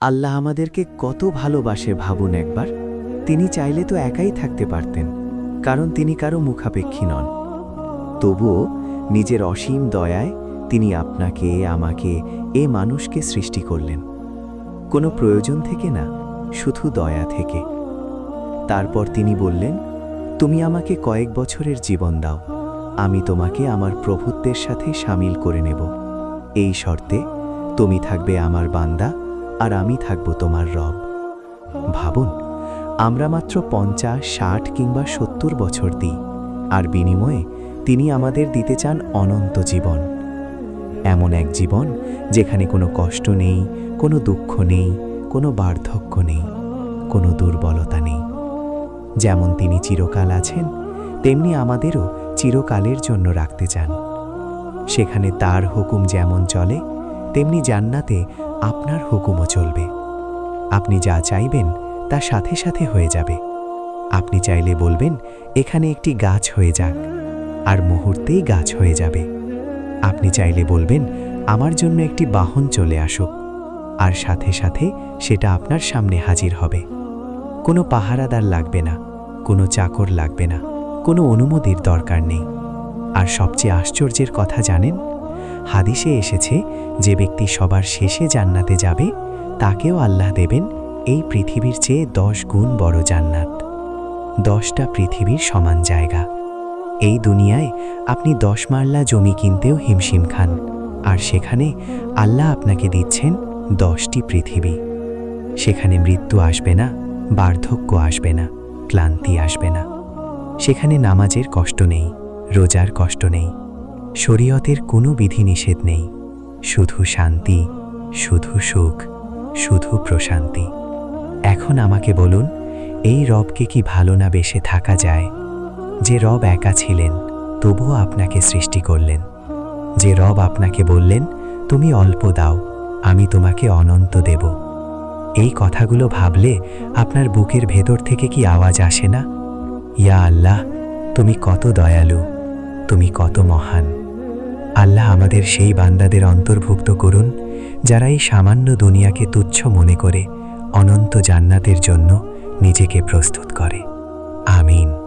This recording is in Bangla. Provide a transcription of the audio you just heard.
আল্লাহ আমাদেরকে কত ভালোবাসে ভাবুন একবার। তিনি চাইলে তো একাই থাকতে পারতেন, কারণ তিনি কারও মুখাপেক্ষী নন। তবুও নিজের অসীম দয়ায় তিনি আপনাকে, আমাকে, এ মানুষকে সৃষ্টি করলেন। কোনো প্রয়োজন থেকে না, শুধু দয়া থেকে। তারপর তিনি বললেন, তুমি আমাকে কয়েক বছরের জীবন দাও, আমি তোমাকে আমার প্রভুত্বের সাথে সামিল করে নেব। এই শর্তে, তুমি থাকবে আমার বান্দা আর আমি থাকব তোমার রব। ভাবুন, আমরা মাত্র পঞ্চাশ, ষাট কিংবা সত্তর বছর দিই, আর বিনিময়ে তিনি আমাদের দিতে চান অনন্ত জীবন। এমন এক জীবন যেখানে কোনো কষ্ট নেই, কোনো দুঃখ নেই, কোনো বার্ধক্য নেই, কোনো দুর্বলতা নেই। যেমন তিনি চিরকাল আছেন, তেমনি আমাদেরও চিরকালের জন্য রাখতে চান। সেখানে তার হুকুম যেমন চলে, তেমনি জান্নাতে আপনার হুকুমও চলবে। আপনি যা চাইবেন তা সাথে সাথে হয়ে যাবে। আপনি চাইলে বলবেন, এখানে একটি গাছ হয়ে যাক। আর মুহূর্তেই গাছ হয়ে যাবে। আপনি চাইলে বলবেন, আমার জন্য একটি বাহন চলে আসুক। আর সাথে সাথে সেটা আপনার সামনে হাজির হবে। কোনো পাহারাদার লাগবে না, কোনো চাকর লাগবে না, কোনো অনুমতির দরকার নেই। আর সবচেয়ে আশ্চর্যের কথা জানেন হাদিসে এসেছে, যে ব্যক্তি সবার শেষে জান্নাতে যাবে, তাকেও আল্লাহ দেবেন, এই পৃথিবীর চেয়ে দশ গুণ বড় জান্নাত। দশটা পৃথিবীর সমান জায়গা। এই দুনিয়ায় আপনি দশ মাল্লা জমি কিনতেও হিমশিম খান, আর সেখানে আল্লাহ আপনাকে দিচ্ছেন দশটি পৃথিবী। সেখানে মৃত্যু আসবে না, বার্ধক্য আসবে না, ক্লান্তি আসবে না। সেখানে নামাজের কষ্ট নেই, রোজার কষ্ট নেই। শরীয়তের কোনো বিধিনিষেধ নেই। শুধু শান্তি, শুধু সুখ, শুধু প্রশান্তি। এখন আমাকে বলুন, এই রবকে কি ভালো না বেশে থাকা যায়? যে রব একা ছিলেন, তবুও আপনাকে সৃষ্টি করলেন। যে রব আপনাকে বললেন, তুমি অল্প দাও, আমি তোমাকে অনন্ত দেব। এই কথাগুলো ভাবলে আপনার বুকের ভেতর থেকে কি আওয়াজ আসে না? ইয়া আল্লাহ, তুমি কত দয়ালু, তুমি কত মহান। আল্লাহ আমাদের সেই বান্দাদের অন্তর্ভুক্ত করুন যারা এই সামান্য দুনিয়াকে তুচ্ছ মনে করে, অনন্ত জান্নাতের জন্য নিজেকে প্রস্তুত করে। আমিন।